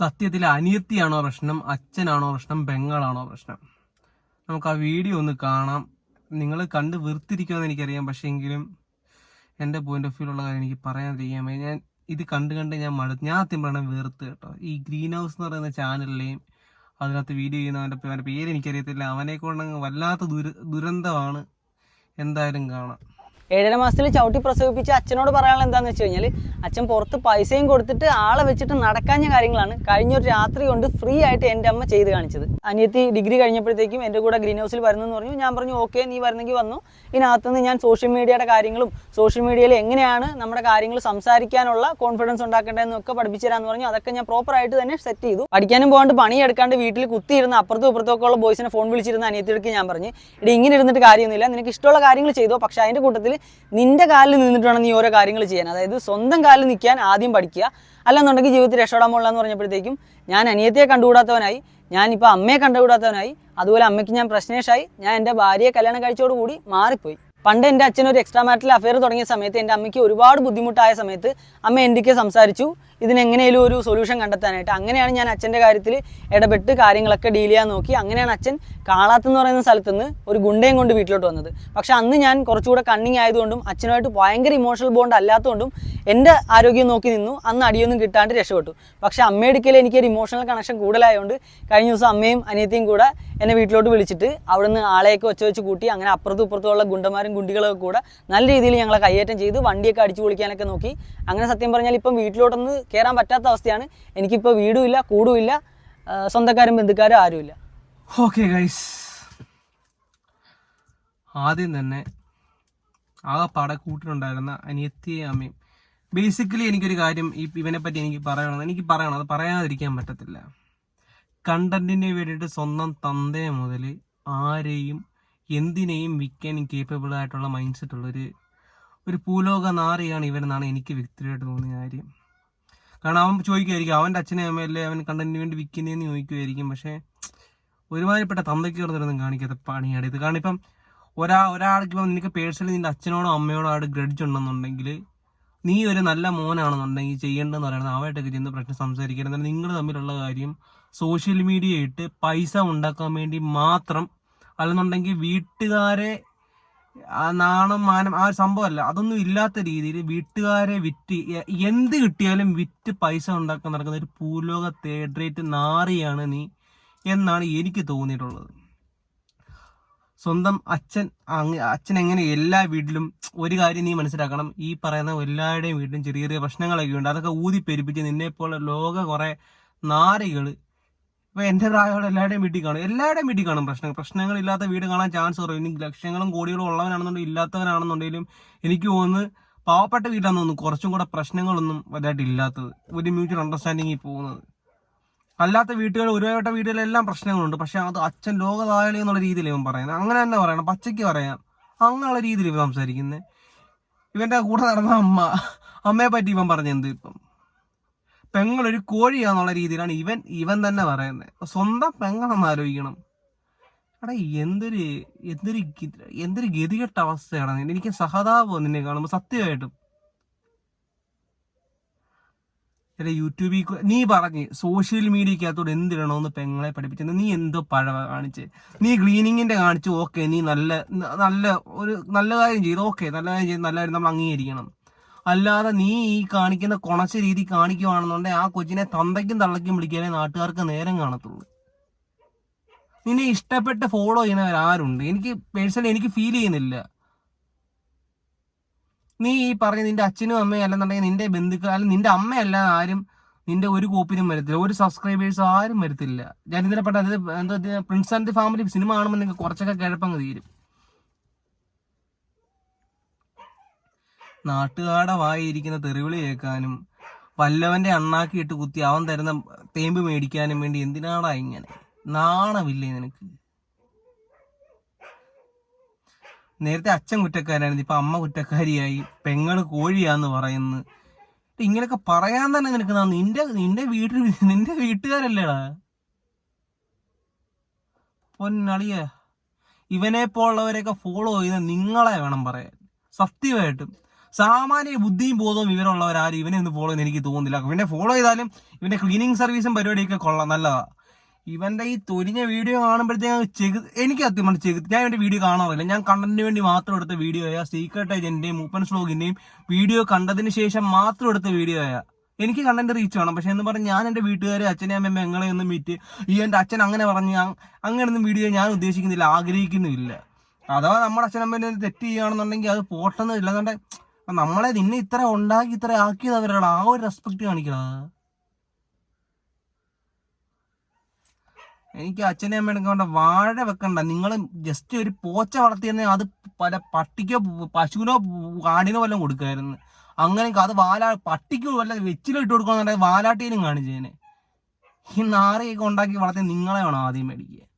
സത്യത്തിൽ അനിയത്തിയാണോ പ്രശ്നം? അച്ഛനാണോ പ്രശ്നം? പെങ്ങളാണോ പ്രശ്നം? നമുക്ക് ആ വീഡിയോ ഒന്ന് കാണാം. നിങ്ങൾ കണ്ട് വെറുത്തിരിക്കുമെന്ന് എനിക്കറിയാം. പക്ഷേ എങ്കിലും എന്റെ പോയിന്റ് ഓഫ് വ്യൂ ഉള്ള കാര്യം എനിക്ക് പറയാതിരിക്കാൻ വയ്യ. ഞാൻ ഇത് കണ്ട് കണ്ട് ഞാൻ മടു ഞാൻ ആദ്യം പറയണം വെറുത്ത് കേട്ടോ. ഈ ഗ്രീൻ ഹൗസ് എന്ന് പറയുന്ന ചാനലിലെയും അതിനകത്ത് വീഡിയോ ചെയ്യുന്നവന്റെ അവന്റെ പേര് എനിക്കറിയത്തില്ല. അവനെ കൊണ്ട് വല്ലാത്ത ദുര ദുരന്തമാണ്. എന്തായാലും കാണാം. ഏഴര മാസത്തിൽ ചവിട്ടി പ്രസവിപ്പിച്ച് അച്ഛനോട് പറയാനുള്ള എന്താണെന്ന് വെച്ച് കഴിഞ്ഞാൽ അച്ഛൻ പുറത്ത് പൈസയും കൊടുത്തിട്ട് ആളെ വെച്ചിട്ട് നടക്കാഞ്ഞ കാര്യങ്ങളാണ് കഴിഞ്ഞൊരു രാത്രി കൊണ്ട് ഫ്രീ ആയിട്ട് എന്റെ അമ്മ ചെയ്ത് കാണിച്ചത്. അനിയത്തി ഡിഗ്രി കഴിഞ്ഞപ്പോഴത്തേക്കും എന്റെ കൂടെ ഗ്രീൻ ഹൗസിൽ വരുന്നെന്ന് പറഞ്ഞു. ഞാൻ പറഞ്ഞു ഓക്കെ നീ വരുന്നെങ്കിൽ വന്നു. ഇതിനകത്തുനിന്ന് ഞാൻ സോഷ്യൽ മീഡിയയുടെ കാര്യങ്ങളും സോഷ്യൽ മീഡിയയിൽ എങ്ങനെയാണ് നമ്മുടെ കാര്യങ്ങൾ സംസാരിക്കാനുള്ള കോൺഫിഡൻസ് ഉണ്ടാക്കേണ്ടതെന്നൊക്കെ പഠിപ്പിച്ചു തരാമെന്ന് പറഞ്ഞു. അതൊക്കെ ഞാൻ പ്രോപ്പർ ആയിട്ട് തന്നെ സെറ്റ് ചെയ്തു. പഠിക്കാനും പോകാണ്ട് പണിയെടുക്കാണ്ട് വീട്ടിൽ കുത്തിയിരുന്ന അപ്പുറത്തും ഇപ്പുറത്തൊക്കെ ഉള്ള ബോയ്സിനെ ഫോൺ വിളിച്ചിരുന്ന അനിയത്തിയെടുക്ക് ഞാൻ പറഞ്ഞു ഇടി ഇങ്ങനെ ഇരുന്നിട്ട് കാര്യമൊന്നുമില്ല. നിനക്ക് ഇഷ്ടമുള്ള കാര്യങ്ങൾ ചെയ്തോ. പക്ഷേ അതിന്റെ കൂട്ടത്തിൽ നിന്റെ കാലിൽ നിന്നിട്ട് വേണം നീ ഓരോ കാര്യങ്ങൾ ചെയ്യാൻ. അതായത് സ്വന്തം കാലിൽ നിൽക്കാൻ ആദ്യം പഠിക്കുക. അല്ലെന്നുണ്ടെങ്കിൽ ജീവിതത്തിൽ രക്ഷപ്പെടാൻ പോലെന്ന് പറഞ്ഞപ്പോഴത്തേക്കും ഞാൻ അനിയത്തെ കണ്ടുകൂടാത്തവനായി ഞാനിപ്പോൾ അമ്മയെ കണ്ടുകൂടാത്തവനായി അതുപോലെ അമ്മയ്ക്ക് ഞാൻ പ്രശ്നേഷായി ഞാൻ എന്റെ ഭാര്യയെ കല്യാണം കഴിച്ചോടുകൂടി മാറിപ്പോയി. പണ്ട് എന്റെ അച്ഛൻ ഒരു എക്സ്ട്രാ മാരിറ്റൽ അഫയർ തുടങ്ങിയ സമയത്ത് എന്റെ അമ്മയ്ക്ക് ഒരുപാട് ബുദ്ധിമുട്ടായ സമയത്ത് അമ്മ എന്തൊക്കെ സംസാരിച്ചു. ഇതിനെങ്ങനെയും ഒരു സൊല്യൂഷൻ കണ്ടെത്താനായിട്ട്. അങ്ങനെയാണ് ഞാൻ അച്ഛന്റെ കാര്യത്തിൽ ഇടപെട്ട് കാര്യങ്ങളൊക്കെ ഡീൽ ചെയ്യാൻ നോക്കി. അങ്ങനെയാണ് അച്ഛൻ കാളാത്തെന്ന് പറയുന്ന സ്ഥലത്ത് ഒരു ഗുണ്ടയും കൊണ്ട് വീട്ടിലോട്ട് വന്നത്. പക്ഷേ അന്ന് ഞാൻ കുറച്ചുകൂടെ കണ്ണിങ് ആയതുകൊണ്ടും അച്ഛനുമായിട്ട് ഭയങ്കര ഇമോഷണൽ ബോണ്ട് അല്ലാത്തതുകൊണ്ടും എന്റെ ആരോഗ്യം നോക്കി നിന്നു. അന്ന് അടിയൊന്നും കിട്ടാണ്ട് രക്ഷപ്പെട്ടു. പക്ഷെ അമ്മയെടുക്കൽ എനിക്കൊരു ഇമോഷണൽ കണക്ഷൻ കൂടുതലായതുകൊണ്ട് കഴിഞ്ഞ ദിവസം അമ്മയും അനിയത്തിയും കൂടെ എന്നെ വീട്ടിലോട്ട് വിളിച്ചിട്ട് അവിടുന്ന് ആളെയൊക്കെ ഒച്ച വെച്ച് കൂട്ടി അങ്ങനെ അപ്പുറത്തും ഇപ്പുറത്തുമുള്ള ഗുണ്ടന്മാരും ഗുണ്ടികളൊക്കെ കൂടെ നല്ല രീതിയിൽ ഞങ്ങളെ കയ്യേറ്റം ചെയ്ത് വണ്ടിയൊക്കെ അടിച്ചു പൊളിക്കാനൊക്കെ നോക്കി. അങ്ങനെ സത്യം പറഞ്ഞാൽ ഇപ്പം വീട്ടിലോട്ടൊന്ന് കയറാൻ പറ്റാത്ത അവസ്ഥയാണ്. എനിക്കിപ്പോൾ വീടും ഇല്ല കൂടുമില്ല ഇല്ല. സ്വന്തക്കാരും ബന്ധുക്കാരും ആരുമില്ല ഓക്കെ ഗൈസ് ആദ്യം തന്നെ ആ പട കൂട്ടിനുണ്ടായിരുന്ന അനിയത്തിയെ അമ്മയും. ബേസിക്കലി എനിക്കൊരു കാര്യം ഈ ഇവനെ പറ്റി എനിക്ക് പറയണം. എനിക്ക് പറയണം. അത് പറയാതിരിക്കാൻ പറ്റത്തില്ല. കണ്ടന്റിന് വേണ്ടിയിട്ട് സ്വന്തം തന്തയെ മുതൽ ആരെയും എന്തിനേയും വിൽക്കാൻ കേപ്പബിൾ ആയിട്ടുള്ള മൈൻഡ് സെറ്റ് ഉള്ളൊരു ഒരു പൂലോക നാറിയാണ് ഇവനെന്നാണ് എനിക്ക് വ്യക്തിയായിട്ട് തോന്നിയ കാര്യം. കാരണം അവൻ ചോദിക്കുമായിരിക്കും അവന്റെ അച്ഛനെ അമ്മയല്ലേ അവൻ കണ്ടന്റിന് വേണ്ടി വിൽക്കുന്നതെന്ന് ചോദിക്കുമായിരിക്കും. പക്ഷേ ഒരുമാതിരിപ്പെട്ട തന്തയ്ക്ക് കിടന്നിരുന്നും കാണിക്കാത്ത പണിയാണ് ഇത്. കാരണം ഇപ്പം ഒരാ ഒരാൾക്ക് ഇപ്പം നിനക്ക് പേഴ്സണലി നിന്റെ അച്ഛനോടോ അമ്മയോടോ ആട് ഗ്രഡ്ജ് ഉണ്ടെന്നുണ്ടെങ്കിൽ നീ ഒരു നല്ല മോനാണെന്നുണ്ടെങ്കിൽ ചെയ്യേണ്ടതെന്ന് പറയുന്നത് അവരായിട്ടൊക്കെ ചെന്ന് പ്രശ്നം സംസാരിക്കരുത്. നിങ്ങൾ തമ്മിലുള്ള കാര്യം സോഷ്യൽ മീഡിയ ഇട്ട് പൈസ ഉണ്ടാക്കാൻ വേണ്ടി മാത്രം അല്ലെന്നുണ്ടെങ്കിൽ വീട്ടുകാരെ നാണം മാനം ആ ഒരു സംഭവമല്ല. അതൊന്നും ഇല്ലാത്ത രീതിയിൽ വീട്ടുകാരെ വിറ്റ് എന്ത് കിട്ടിയാലും വിറ്റ് പൈസ ഉണ്ടാക്കാൻ നടക്കുന്ന ഒരു പൂലോക തേർഡ് റേറ്റ് നാറിയാണ് നീ എന്നാണ് എനിക്ക് തോന്നിയിട്ടുള്ളത്. സ്വന്തം അച്ഛൻ അച്ഛൻ എങ്ങനെ എല്ലാ വീട്ടിലും ഒരു കാര്യം നീ മനസ്സിലാക്കണം. ഈ പറയുന്ന എല്ലാവരുടെയും വീട്ടിലും ചെറിയ ചെറിയ പ്രശ്നങ്ങളൊക്കെ ഉണ്ട് അതൊക്കെ ഊതി പെരുപ്പിച്ച് നിന്നെ പോലെ ലോക കുറെ നാറികൾ ഇപ്പൊ എന്റെ പ്രായമുള്ള എല്ലാവരുടെയും വീട്ടിൽ കാണും. എല്ലാവരുടെയും വീട്ടിൽ കാണും പ്രശ്നങ്ങൾ. പ്രശ്നങ്ങളില്ലാത്ത വീട് കാണാൻ ചാൻസ് കുറവ്. ഇനി ലക്ഷങ്ങളും കോടികളും ഉള്ളവനാണെന്നുണ്ടെങ്കിൽ ഇല്ലാത്തവനാണെന്നുണ്ടെങ്കിലും എനിക്ക് തോന്നുന്നു പാവപ്പെട്ട വീട്ടിലാണെന്ന് തോന്നുന്നു കുറച്ചും കൂടെ പ്രശ്നങ്ങളൊന്നും വലുതായിട്ട് ഇല്ലാത്തത്. ഒരു മ്യൂച്വൽ അണ്ടർസ്റ്റാൻഡിങ്ങിൽ പോകുന്നത്. അല്ലാത്ത വീട്ടുകൾ ഒരുപാട് വീടുകളിലെല്ലാം പ്രശ്നങ്ങളുണ്ട്. പക്ഷെ അത് അച്ഛൻ ലോകതായാലി എന്നുള്ള രീതിയിൽ ഇവൻ പറയുന്നത്. അങ്ങനെ തന്നെ പറയണം. പച്ചയ്ക്ക് പറയാം. അങ്ങനെയുള്ള രീതിയിൽ ഇവൻ സംസാരിക്കുന്നത് ഇവന്റെ കൂടെ നടന്ന അമ്മ. അമ്മയെ പറ്റി ഇവൻ പറഞ്ഞെന്ത് ഇപ്പം? പെങ്ങളൊരു കോഴിയാന്നുള്ള രീതിയിലാണ് ഇവൻ ഇവൻ തന്നെ പറയുന്നത് സ്വന്തം പെങ്ങളെന്ന് ആലോചിക്കണം. എടാ എന്തൊരു എന്തൊരു എന്തൊരു ഗതികെട്ട അവസ്ഥയാണ് എനിക്ക് സഹതാപം നിന്നെ കാണുമ്പോൾ സത്യമായിട്ടും. എടാ യൂട്യൂബിൽ നീ പറഞ്ഞു സോഷ്യൽ മീഡിയക്കകത്തോട് എന്തിടണമെന്ന് പെങ്ങളെ പഠിപ്പിച്ചത് നീ എന്തോ പഴവ കാണിച്ച്. നീ ക്ലീനിങ്ങിന്റെ കാണിച്ചു ഓക്കെ നീ നല്ല നല്ല ഒരു നല്ല കാര്യം ചെയ്തു ഓക്കെ നല്ല കാര്യം ചെയ്ത് നല്ല കാര്യം നമ്മൾ അംഗീകരിക്കണം. അല്ലാതെ നീ ഈ കാണിക്കുന്ന കുണച്ച രീതി കാണിക്കുവാണെന്നുണ്ടെങ്കിൽ ആ കൊച്ചിനെ തന്തയ്ക്കും തള്ളയ്ക്കും വിളിക്കാനേ നാട്ടുകാർക്ക് നേരം കാണത്തുള്ളൂ. നിന്നെ ഇഷ്ടപ്പെട്ട് ഫോളോ ചെയ്യുന്നവർ ആരുണ്ട്? എനിക്ക് പേഴ്സണലി എനിക്ക് ഫീൽ ചെയ്യുന്നില്ല. നീ ഈ പറഞ്ഞ നിന്റെ അച്ഛനും അമ്മയും അല്ലെന്നുണ്ടെങ്കിൽ നിന്റെ ബന്ധുക്കൾ അല്ലെങ്കിൽ നിന്റെ അമ്മയല്ലാതെ ആരും നിന്റെ ഒരു കോപ്പിനും വരത്തില്ല. ഒരു സബ്സ്ക്രൈബേഴ്സ് ആരും വരത്തില്ല. ഞാൻ ഇതിനെ പെട്ട അത് എന്താ പ്രിൻസ് ആൻഡ് ഫാമിലി സിനിമ കാണുമ്പോൾ നിങ്ങൾക്ക് കുറച്ചൊക്കെ കിഴപ്പങ്ങ് തീരും. നാട്ടുകാരുടെ വായിരിക്കുന്ന തെറിവിളി കേൾക്കാനും വല്ലവന്റെ അണ്ണാക്കി ഇട്ട് കുത്തി അവൻ തരുന്ന തേമ്പ് മേടിക്കാനും വേണ്ടി എന്തിനാടാ ഇങ്ങനെ? നാണമില്ലേ നിനക്ക്? നേരത്തെ അച്ഛൻ കുറ്റക്കാരായിരുന്നു ഇപ്പൊ അമ്മ കുറ്റക്കാരിയായി പെങ്ങൾ കോഴിയാന്ന് പറയുന്നു. ഇങ്ങനെയൊക്കെ പറയാൻ തന്നെ നിനക്ക് നിന്റെ നിന്റെ വീട്ടിൽ നിന്റെ വീട്ടുകാരല്ലേടാ? പൊന്നളിയ ഇവനെ പോലുള്ളവരെയൊക്കെ ഫോളോ ചെയ്യുന്ന നിങ്ങളെ വേണം പറയാൻ. സത്യമായിട്ടും. സാമാന്യ ബുദ്ധിയും ബോധവും വിവരമുള്ളവരാരും ഇവനെ ഒന്ന് ഫോളോ ചെയ്യുന്ന എനിക്ക് തോന്നുന്നില്ല. പിന്നെ ഫോളോ ചെയ്താലും ഇവന്റെ ക്ലീനിങ് സർവീസും പരിപാടിയൊക്കെ കൊള്ളാം. നല്ലതാ. ഇവന്റെ ഈ തൊലിഞ്ഞ വീഡിയോ കാണുമ്പോഴത്തേക്ക് ചെകു എനിക്ക് പറഞ്ഞ ചെകു ഞാൻ ഇവന്റെ വീഡിയോ കാണാറില്ല. ഞാൻ കണ്ടന്റിന് വേണ്ടി മാത്രം എടുത്ത വീഡിയോ ആയ സീക്രട്ട് ഏജന്റിന്റെയും മൂപ്പൻ സ്ലോഗിന്റെയും വീഡിയോ കണ്ടതിന് ശേഷം മാത്രം എടുത്ത വീഡിയോ ആയ. എനിക്ക് കണ്ടന്റ് റീച്ച് വേണം. പക്ഷെ എന്ന് പറഞ്ഞ് ഞാൻ എന്റെ വീട്ടുകാരെ അച്ഛനെ അമ്മ എങ്ങളെ ഒന്നും മീറ്റ് ഈ എന്റെ അച്ഛൻ അങ്ങനെ പറഞ്ഞ് അങ്ങനെയൊന്നും വീഡിയോ ഞാൻ ഉദ്ദേശിക്കുന്നില്ല. ആഗ്രഹിക്കുന്നില്ല അഥവാ നമ്മുടെ അച്ഛനമ്മേനെ തെറ്റ് ചെയ്യുകയാണെന്നുണ്ടെങ്കിൽ അത് പോട്ടെന്നില്ല ഇല്ലാതെ നമ്മളെ നിന്നെ ഇത്ര ഉണ്ടാക്കി ഇത്ര ആക്കിയത് അവരാണ്. ആ ഒരു റെസ്പെക്ട് കാണിക്കുന്നത് എനിക്ക് അച്ഛനെ അമ്മയുടെ കൊണ്ട് വാഴ വെക്കണ്ട. നിങ്ങൾ ജസ്റ്റ് ഒരു പോച്ച വളർത്തിയെന്നെ അത് പല പട്ടിക്കോ പശുവിനോ ആടിനോ വല്ലതും കൊടുക്കായിരുന്നു. അങ്ങനെ അത് വാലാ പട്ടിക്കോ വല്ല വെച്ചിലോ ഇട്ട് കൊടുക്കണമെന്നുണ്ടെങ്കിൽ വാലാട്ടിയിലും കാണിച്ചേനെ. ഈ നാറിയൊക്കെ ഉണ്ടാക്കി വളർത്തി നിങ്ങളെ വേണം ആദ്യം മേടിക്കുക